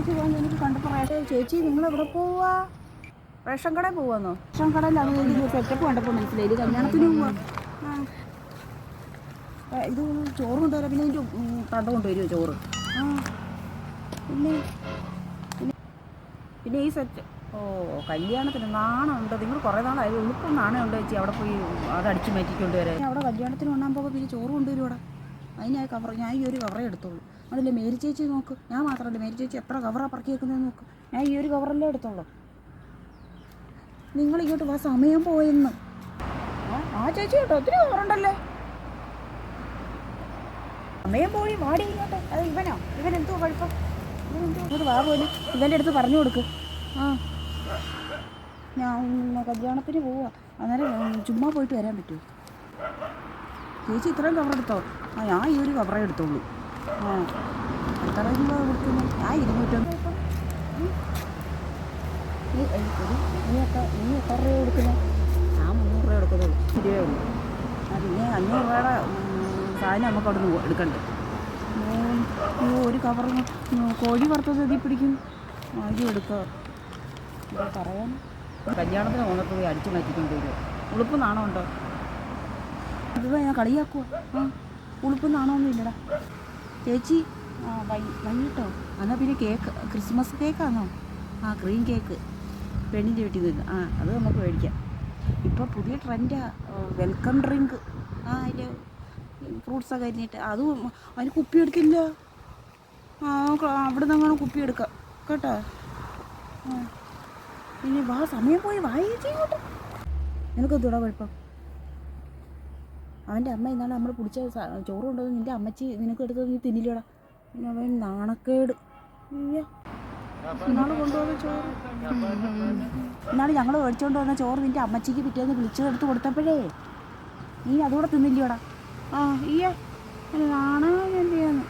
ഞായറാഴ്ച പോകുന്നത് എനിക്ക് കണ്ടപ്പോൾ റേഷൻ ചേച്ചി നിങ്ങൾ എവിടെ പോവാ? റേഷൻ കടയിൽ പോവാന്നോ? റേഷൻ കടയിലാണ് എനിക്ക് സെറ്റപ്പ് കണ്ടപ്പോൾ മനസ്സിലായി. കല്യാണത്തിന് പോവാ. ഇത് ചോറ് കൊണ്ടുവരാം. പിന്നെ ഇതിന്റെ തണ്ട കൊണ്ടുവരുമോ ചോറ്? പിന്നെ പിന്നെ ഈ സെറ്റ് ഓ കല്യാണത്തിന് നാണമുണ്ട്. നിങ്ങൾ കുറേ നാളായി? ഉളുപ്പം നാണമുണ്ട് ചേച്ചി. അവിടെ പോയി അത് അടിച്ചു മാറ്റിക്കൊണ്ട് വരാം അവിടെ കല്യാണത്തിന് ഉണ്ണാൻ പോകുമ്പോൾ പിന്നെ ചോറ് കൊണ്ടുവരും അവിടെ അതിനായി കവർ ഞാൻ ഈ ഒരു കവറേ എടുത്തുള്ളൂ. അതല്ലേ മേരി ചേച്ചി നോക്ക്? ഞാൻ മാത്രമല്ല മേരി ചേച്ചി എത്ര കവറാണ് പറക്കി വെക്കുന്നതെന്ന് നോക്ക്? ഞാൻ ഈ ഒരു കവറല്ലേ എടുത്തുള്ളൂ. നിങ്ങൾ ഇങ്ങോട്ട് വാ സമയം പോയെന്ന് ആ, ചേച്ചി കേട്ടോ ഒത്തിരി കവറുണ്ടല്ലേ സമയം പോയി വാടി ഇങ്ങോട്ട്. അത് ഇവനോ. ഇവൻ എന്തോ കുഴപ്പം? ഇവനെന്തോ വാ പോലും ഇവന്റെ അടുത്ത് പറഞ്ഞു കൊടുക്ക്. ആ. ഞാൻ കല്യാണത്തിന് പോവാ. അന്നേരം ചുമ്മാ പോയിട്ട് വരാൻ പറ്റുമോ ചേച്ചി ഇത്രയും കവർ എടുത്തോ? ആ ഞാൻ ഈ ഒരു കവറേ എടുത്തോളൂ ആ എത്ര രൂപ കൊടുക്കുന്നു? ആ ഇരുന്നൂറ്റൊന്ന് നീ എത്ര നീ എത്ര രൂപ കൊടുക്കുന്നത് ഞാൻ മുന്നൂറ് രൂപ എടുക്കുന്നുള്ളൂ ഉള്ളൂ ആ പിന്നെ അഞ്ഞൂറ് രൂപയുടെ സാധനം നമുക്ക് അവിടെ നിന്ന് എടുക്കണ്ടേ. ഒരു കവർ കോഴി വറുത്തത് എതി പിടിക്കും. ആദ്യം എടുക്കുക പറയാൻ? കല്യാണത്തിന് പോയി അടിച്ചു മാറ്റിക്കൊണ്ട് വരും. ഉളുപ്പ് നാണമുണ്ടോ? ഇത് ഞാൻ കളിയാക്കുക ആ ഉളുപ്പ് നാണമൊന്നും ഇല്ലടാ. ചേച്ചി ആ വൈ വൈകിട്ടോ? എന്നാൽ പിന്നെ കേക്ക് ക്രിസ്മസ് കേക്കാണോ ആ ക്രീം കേക്ക്. പെണ്ണിന്റെ വീട്ടിൽ നിന്ന്. ആ അത് നമുക്ക് മേടിക്കാം. ഇപ്പോൾ പുതിയ ട്രെൻഡാ. Welcome drink. ആ അതിന്റെ ഫ്രൂട്ട്സൊക്കെ അരിഞ്ഞിട്ട്. അതും അതിന് കുപ്പി എടുക്കില്ല. ആ അവിടെ നിന്ന് അങ്ങനെ കുപ്പി എടുക്കാം. കേട്ടോ? പിന്നെ വാ സമയം പോയി. വായിച്ചേ ഇങ്ങോട്ട്. നിനക്കെന്തോടാ കുഴപ്പം? അവന്റെ അമ്മ ഇന്നാണ് നമ്മൾ പിടിച്ച ചോറ് കൊണ്ടുവന്ന് നിന്റെ അമ്മച്ചി നിനക്ക് എടുത്തത് നീ തിന്നില്ലടാ. പിന്നെ അവൻ നാണക്കേട്. ഇന്നാൾ കൊണ്ടുവന്ന ചോറ്. ഇന്നാൾ ഞങ്ങൾ മേടിച്ചുകൊണ്ട് വന്ന ചോറ് നിന്റെ അമ്മച്ചിക്ക് പിറ്റേന്ന് വിളിച്ചെടുത്ത് കൊടുത്തപ്പോഴേ നീ അതുകൂടെ തിന്നില്ലടാ. ആ ഈയ നാണോ എന്ത് ചെയ്യാന്ന്